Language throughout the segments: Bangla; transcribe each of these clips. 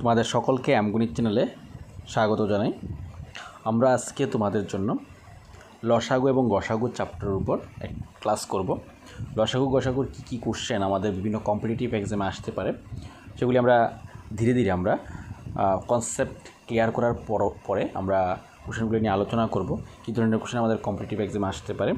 তোমাদের সকলকে অ্যামগুনির চ্যানেলে স্বাগত জানাই। আমরা আজকে তোমাদের জন্য লসাগু এবং গসাগু চ্যাপ্টারের উপর এক ক্লাস করব। লসাগু, গসাগুর কী কী কোশ্চেন আমাদের বিভিন্ন কম্পিটিটিভ এক্সামে আসতে পারে, সেগুলি আমরা ধীরে ধীরে আমরা কনসেপ্ট ক্লিয়ার করার পর, পরে আমরা কোশ্চেনগুলি নিয়ে আলোচনা করব, কী ধরনের কোশ্চেন আমাদের কম্পিটিটিভ এক্সামে আসতে পারে।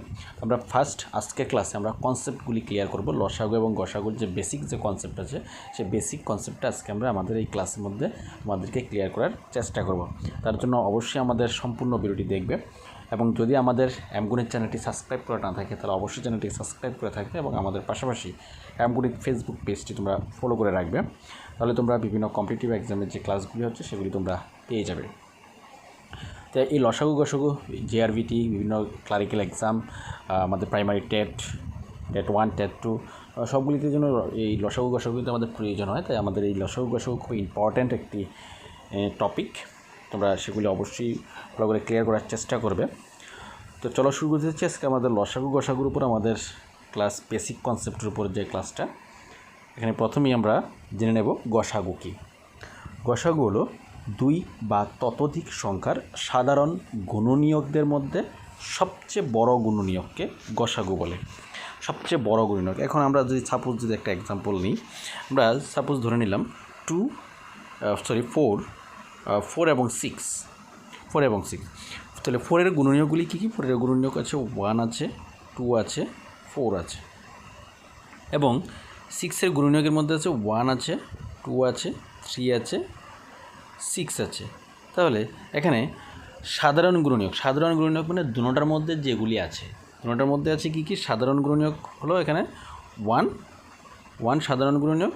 আমরা ফার্স্ট আজকের ক্লাসে আমরা কনসেপ্টগুলি ক্লিয়ার করব, লসাগু এবং গসাগুর যে বেসিক যে কনসেপ্ট আছে, সেই বেসিক কনসেপ্টটা আজকে আমরা আমাদের এই ক্লাসের মধ্যে আমাদেরকে ক্লিয়ার করার চেষ্টা করব। তার জন্য অবশ্যই আমাদের সম্পূর্ণ ভিডিওটি দেখবে এবং যদি আমাদের অ্যামগুনির চ্যানেলটি সাবস্ক্রাইব করা না থাকে, তাহলে অবশ্যই চ্যানেলটি সাবস্ক্রাইব করে থাকবে এবং আমাদের পাশাপাশি অ্যামগুনির ফেসবুক পেজটি তোমরা ফলো করে রাখবে। তাহলে তোমরা বিভিন্ন কম্পিটিটিভ এক্সামের যে ক্লাসগুলি হচ্ছে, সেগুলি তোমরা পেয়ে যাবে। তো এই লসাগু গসাগু জেআরভিটি বিভিন্ন ক্লারিক্যাল এক্সাম আমাদের primary TET TET one TET two সবগুলিতে জন্য এই লসাগু গসাগুলিতে আমাদের প্রয়োজন হয়, তাই আমাদের এই লসাগু গসাগু খুব ইম্পর্ট্যান্ট একটি টপিক তোমরা সেগুলি অবশ্যই ভালো করে ক্লিয়ার করার চেষ্টা করবে। তো চলো শুরু করতে হচ্ছে আজকে আমাদের লসাগু গসাগুর উপর আমাদের ক্লাস বেসিক কনসেপ্টের উপর যে ক্লাসটা এখানে প্রথমেই আমরা জেনে নেব গসাগু কী। গসাগু হলো দুই বা ততোধিক সংখ্যার সাধারণ গুণনীয়কদের মধ্যে সবচেয়ে বড় গুণনীয়ককে গসাগু বলে। সবচেয়ে বড় গুণনীয়ক। এখন আমরা যদি সাপোজ যদি একটা এক্সাম্পল নিই, আমরা সাপোজ ধরে নিলাম টু সরি ফোর ফোর এবং সিক্স ফোর এবং সিক্স তাহলে ফোরের গুণনীয়কগুলি কী কী? ফোরের গুণনীয়ক আছে ওয়ান আছে টু আছে ফোর আছে। এবং সিক্সের গুণনীয়কের মধ্যে আছে ওয়ান আছে টু আছে থ্রি আছে সিক্স আছে। তাহলে এখানে সাধারণ গুণনীয়ক সাধারণ গুণনীয়ক মানে দুটোটার মধ্যে যেগুলি আছে। দুটোটার মধ্যে আছে কি কি? সাধারণ গুণনীয়ক হলো এখানে ওয়ান ওয়ান সাধারণ গুণনীয়ক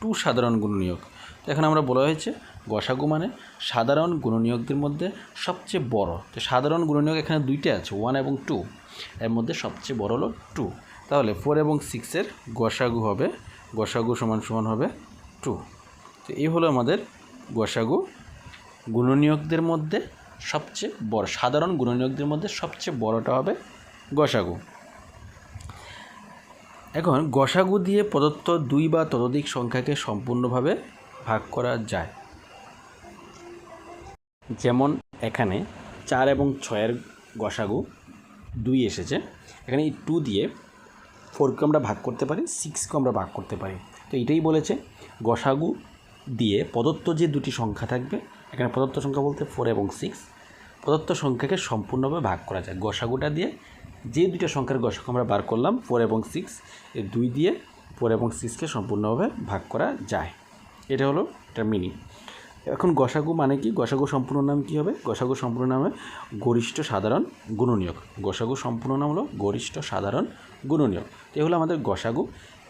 টু সাধারণ গুণনীয়ক তো এখানে আমরা বলা হয়েছে গসাগু মানে সাধারণ গুণনীয়কদের মধ্যে সবচেয়ে বড়। তো সাধারণ গুণনীয়ক এখানে দুইটা আছে ওয়ান এবং টু এর মধ্যে সবচেয়ে বড় হলো টু তাহলে ফোর এবং সিক্সের গসাগু হবে, গসাগু সমান সমান হবে টু তো এই হলো আমাদের গসাগু গুণনীয়কদের মধ্যে সবচেয়ে বড়, সাধারণ গুণনীয়কদের মধ্যে সবচেয়ে বড়টা হবে গসাগু। এখন গসাগু দিয়ে প্রদত্ত দুই বা ততোধিক সংখ্যাকে সম্পূর্ণভাবে ভাগ করা যায়। যেমন এখানে চার এবং ছয়ের গসাগু দুই এসেছে। এখানে এই টু দিয়ে ফোরকে আমরা ভাগ করতে পারি সিক্সকে আমরা ভাগ করতে পারি। তো এটাই বলেছে গসাগু দিয়ে প্রদত্ত যে দুটি সংখ্যা থাকবে, এখানে প্রদত্ত সংখ্যা বলতে ফোর এবং সিক্স প্রদত্ত সংখ্যাকে সম্পূর্ণভাবে ভাগ করা যায়। গসাগুটা দিয়ে যে দুইটা সংখ্যার গসাগু আমরা বার করলাম ফোর এবং সিক্স এই দুই দিয়ে ফোর এবং সিক্সকে সম্পূর্ণভাবে ভাগ করা যায়। এটা হলো এটা মিনিং এখন গসাগু মানে কি? গসাগু সম্পূর্ণ নাম কী হবে? গসাগু সম্পূর্ণ নামে গরিষ্ঠ সাধারণ গুণনীয়ক। গসাগু সম্পূর্ণ নাম হলো গরিষ্ঠ সাধারণ গুণনীয়ক। এ হলো আমাদের গসাগু।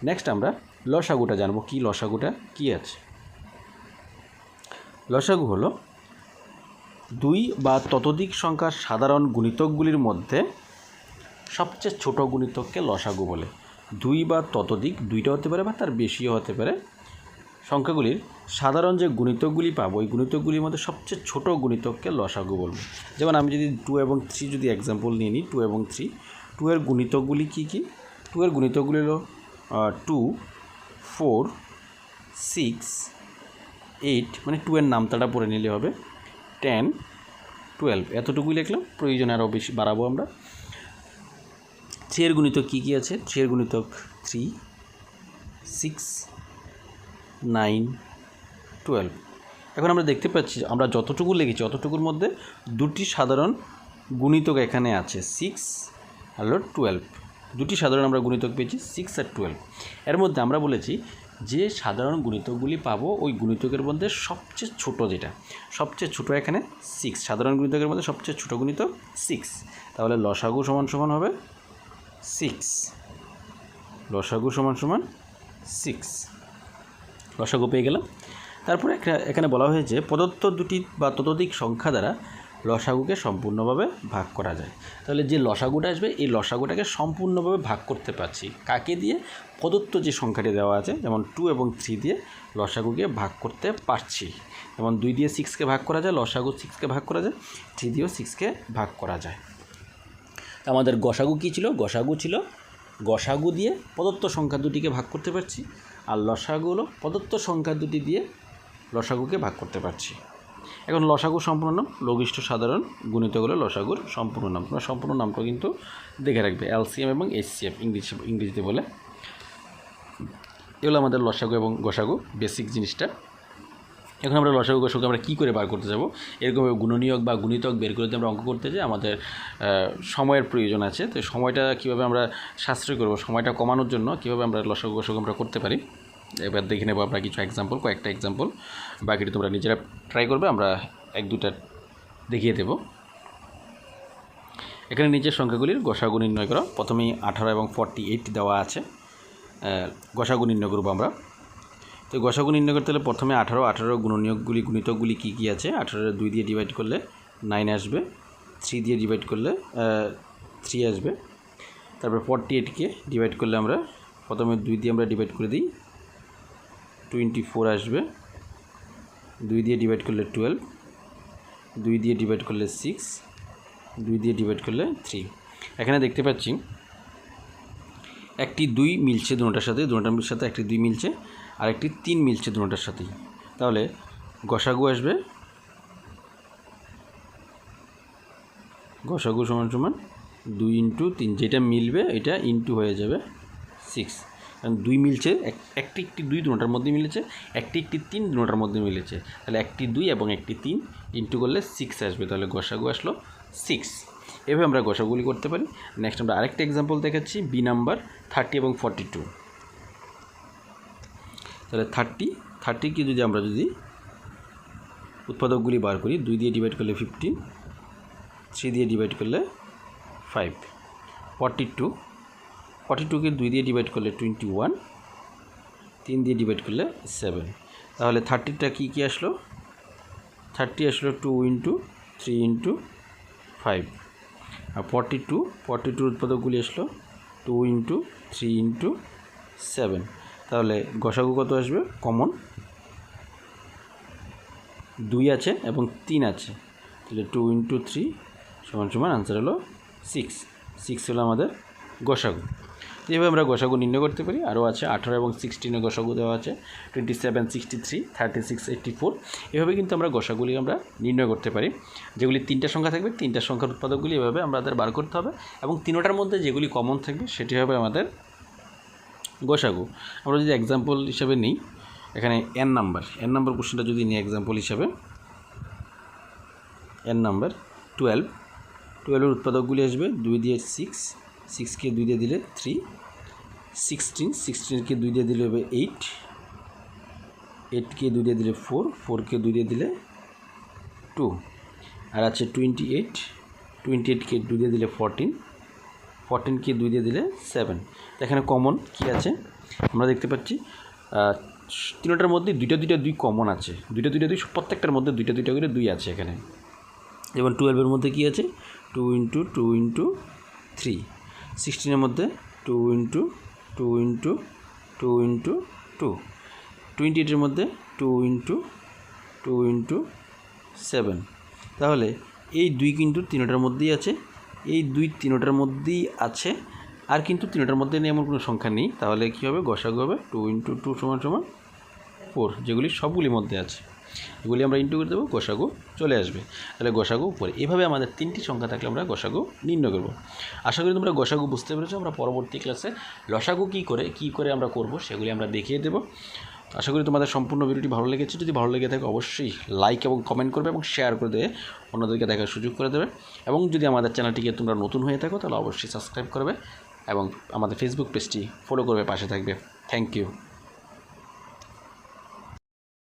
নেক্সট আমরা লসাগুটা জানব। কি লসাগুটা? কী আছে? লসাগু হলো দুই বা ততোধিক সংখ্যার সাধারণ গুণিতকগুলির মধ্যে সবচেয়ে ছোট গুণিতককে লসাগু বলে। দুই বা ততোধিক দুইটা হতে পারে বা তার বেশিও হতে পারে। সংখ্যাগুলির সাধারণ যে গুণিতকগুলি পাবো, ওই গুণিতকগুলির মধ্যে সবচেয়ে ছোট গুণিতককে লসাগু বলব। যেমন আমি যদি টু এবং থ্রি যদি এক্সাম্পল নিয়ে নিই টু এবং থ্রি টু এর গুণিতকগুলি কী কী? টু এর গুণিতকগুলি হলো টু ফোর সিক্স এইট মানে টু এর নামতাটা পড়ে নিলে হবে টেন টুয়েলভ এতটুকুই লিখলাম, প্রয়োজনে আরও বেশি বাড়াবো আমরা। এর গুণিতক কী কী আছে? এর গুণিতক থ্রি সিক্স নাইন টুয়েলভ এখন আমরা দেখতে পাচ্ছি আমরা যতটুকু লিখেছি, অতটুকুর মধ্যে দুটি সাধারণ গুণিতক এখানে আছে সিক্স হলো টুয়েলভ দুটি সাধারণ আমরা গুণিতক পেয়েছি সিক্স আর টুয়েলভ এর মধ্যে আমরা বলেছি যে সাধারণ গুণিতকগুলি পাবো, ওই গুণিতকের মধ্যে সবচেয়ে ছোট যেটা, সবচেয়ে ছোট এখানে সিক্স সাধারণ গুণিতকের মধ্যে সবচেয়ে ছোট গুণিতক সিক্স তাহলে লসাগু সমান সমান হবে সিক্স লসাগু সমান সমান সিক্স লসাগু পেয়ে গেলাম। তারপরে এখানে বলা হয়েছে, প্রদত্ত দুটি বা ততোধিক সংখ্যা দ্বারা লসাগুকে সম্পূর্ণভাবে ভাগ করা যায়। তাহলে যে লসাগুটা আসবে, এই লসাগুটাকে সম্পূর্ণভাবে ভাগ করতে পারছি কাকে দিয়ে? প্রদত্ত যে সংখ্যাটি দেওয়া আছে, যেমন টু এবং থ্রি দিয়ে লসাগুকে ভাগ করতে পারছি। যেমন দুই দিয়ে সিক্সকে ভাগ করা যায়, লসাগু সিক্সকে ভাগ করা যায় থ্রি দিয়েও সিক্সকে ভাগ করা যায়। আমাদের গসাগু কী ছিল? গসাগু ছিল গসাগু দিয়ে প্রদত্ত সংখ্যা দুটিকে ভাগ করতে পারছি, আর লসাগু হলো প্রদত্ত সংখ্যা দুটি দিয়ে লসাগুকে ভাগ করতে পারছি। এখন লসাগু সম্পূর্ণ নাম, লঘিষ্ঠ সাধারণ গুণিত হলো লসাগুর সম্পূর্ণ নাম। তোমরা সম্পূর্ণ নামটা কিন্তু দেখে রাখবে, এলসিএম এবং এইচসিএফ ইংলিশ ইংরেজিতে বলে। এগুলো আমাদের লসাগু এবং গোসাগু, বেসিক জিনিসটা। এখন আমরা লসাগু গোসাগু আমরা কী করে বার করতে যাব? এরকম গুণনীয়ক বা গুণিতক বের করে আমরা অঙ্ক করতে যাই, আমাদের সময়ের প্রয়োজন আছে। তো সময়টা কীভাবে আমরা সাশ্রয় করব, সময়টা কমানোর জন্য কীভাবে আমরা লসাগু, গোসাগু আমরা করতে পারি? এবার দেখে নেব আমরা কিছু এক্সাম্পল কয়েকটা এক্সাম্পল বাকিটা তোমরা নিজেরা ট্রাই করবে, আমরা এক দুটা দেখিয়ে দেবো। এখানে নিচের সংখ্যাগুলির গসাগু নির্ণয় করো। প্রথমেই আঠারো এবং ফর্টি এইট দেওয়া আছে। গসাগু নির্ণয় করব আমরা। তো গসাগু নির্ণয় করতে হলে প্রথমে আঠারো আঠারো গুণনীয়কগুলি, গুণিতকগুলি কী কী আছে? আঠারো দুই দিয়ে ডিভাইড করলে নাইন আসবে থ্রি দিয়ে ডিভাইড করলে থ্রি আসবে। তারপর ফর্টি এইটকে ডিভাইড করলে আমরা, প্রথমে দুই দিয়ে আমরা ডিভাইড করে দিই টোয়েন্টি ফোর আসবে। দুই দিয়ে ডিভাইড করলে টুয়েলভ দুই দিয়ে ডিভাইড করলে সিক্স দুই দিয়ে ডিভাইড করলে থ্রি এখানে দেখতে পাচ্ছি, একটি দুই মিলছে দুটার সাথে দুটার সাথে একটি দুই মিলছে, আর একটি তিন মিলছে দুটার সাথেই। তাহলে গসাগু আসবে। গসাগু সমান সমান দুই ইন্টু তিন, যেটা মিলবে এটা ইন্টু হয়ে যাবে সিক্স দুই মিলছে, এক- একটি একটি দুই দুটার মধ্যে মিলেছে, একটি একটি তিন দুটার মধ্যে মিলেছে। তাহলে একটি দুই এবং একটি তিন ইন্টু করলে সিক্স আসবে, তাহলে গোসাগু আসলো সিক্স এভাবে আমরা গোসাগুলি করতে পারি। নেক্সট আমরা আরেকটা এক্সাম্পল দেখাচ্ছি বি নাম্বার থার্টি এবং ফর্টি টু তাহলে থার্টি থার্টিকে যদি আমরা যদি উৎপাদকগুলি বার করি, দুই দিয়ে ডিভাইড করলে ফিফটিন থ্রি দিয়ে ডিভাইড করলে ফাইভ ফর্টি টু ফর্টি টুকে দুই দিয়ে ডিভাইড করলে টোয়েন্টি ওয়ান তিন দিয়ে ডিভাইড করলে সেভেন তাহলে থার্টিটা কী কী আসলো? থার্টি আসলো two into three into five আর ফর্টি টু ফর্টি টুর উৎপাদকগুলি আসলো two into three into seven তাহলে গসাগু কত আসবে? কমন দুই আছে এবং তিন আছে। তাহলে টু ইন্টু থ্রি সমান সমান আনসার হলো সিক্স সিক্স হলো আমাদের গসাগু। তো এইভাবে আমরা গোসাগু নির্ণয় করতে পারি। আরও আছে আঠারো এবং সিক্সটিনে গসাগু দেওয়া আছে twenty seven sixty three thirty six eighty four এভাবে কিন্তু আমরা গোসাগুলি আমরা নির্ণয় করতে পারি। যেগুলি তিনটা সংখ্যা থাকবে, তিনটা সংখ্যার উৎপাদকগুলি এভাবে আমাদের বার করতে হবে এবং তিনোটার মধ্যে যেগুলি কমন থাকবে সেটি হবে আমাদের গোসাগু। আমরা যদি এক্সাম্পল হিসাবে নিই, এখানে এন নাম্বার এন নাম্বার কোশ্চেনটা যদি নিই এক্সাম্পল হিসাবে এন নাম্বার টুয়েলভ টুয়েলভের উৎপাদকগুলি আসবে, দুই দিয়ে সিক্স সিক্সকে দুই দিয়ে দিলে থ্রি সিক্সটিন সিক্সটিনকে দুই দিয়ে দিলে হবে এইট এইটকে দুই দিয়ে দিলে ফোর ফোরকে দুই দিয়ে দিলে টু আর আছে টোয়েন্টি এইট টোয়েন্টি এইটকে দুই দিয়ে দিলে ফোরটিন ফোরটিনকে দুই দিয়ে দিলে সেভেন এখানে কমন কি আছে? আমরা দেখতে পাচ্ছি তিনটার মধ্যে দুইটা দুইটা দুই কমন আছে। দুইটা দুইটা দুই, প্রত্যেকটার মধ্যে দুইটা দুইটা করে দুই আছে এখানে। যেমন টুয়েলভের মধ্যে কী আছে? Two into two into three সিক্সটিনের মধ্যে two into two into two into two twenty এইটের মধ্যে two into two into seven তাহলে এই দুই কিন্তু তিনটার মধ্যেই আছে। এই দুই তিনটার মধ্যেই আছে। আর কিন্তু তিনটার মধ্যে নেই এমন কোনো সংখ্যা নেই। তাহলে কী হবে? গসাগু হবে টু ইন্টু টু সমান সমান ফোর যেগুলি সবগুলির মধ্যে আছে। এগুলি আমরা ইন্টু করে দেবো, গোসাগু চলে আসবে। তাহলে গোসাগু উপরে। এভাবে আমাদের তিনটি সংখ্যা থাকলে আমরা গোসাগু নির্ণয় করব। আশা করি তোমরা গোসাগু বুঝতে পেরেছ, আমরা পরবর্তী ক্লাসে লসাগু কী করে কী করে আমরা করব সেগুলি আমরা দেখিয়ে দেবো। আশা করি তোমাদের সম্পূর্ণ ভিডিওটি ভালো লেগেছে। যদি ভালো লেগে থাকে অবশ্যই লাইক এবং কমেন্ট করবে এবং শেয়ার করে দেবে, অন্যদেরকে দেখার সুযোগ করে দেবে। এবং যদি আমাদের চ্যানেলটিকে তোমরা নতুন হয়ে থাকো, তাহলে অবশ্যই সাবস্ক্রাইব করবে এবং আমাদের ফেসবুক পেজটি ফলো করবে, পাশে থাকবে। Thank you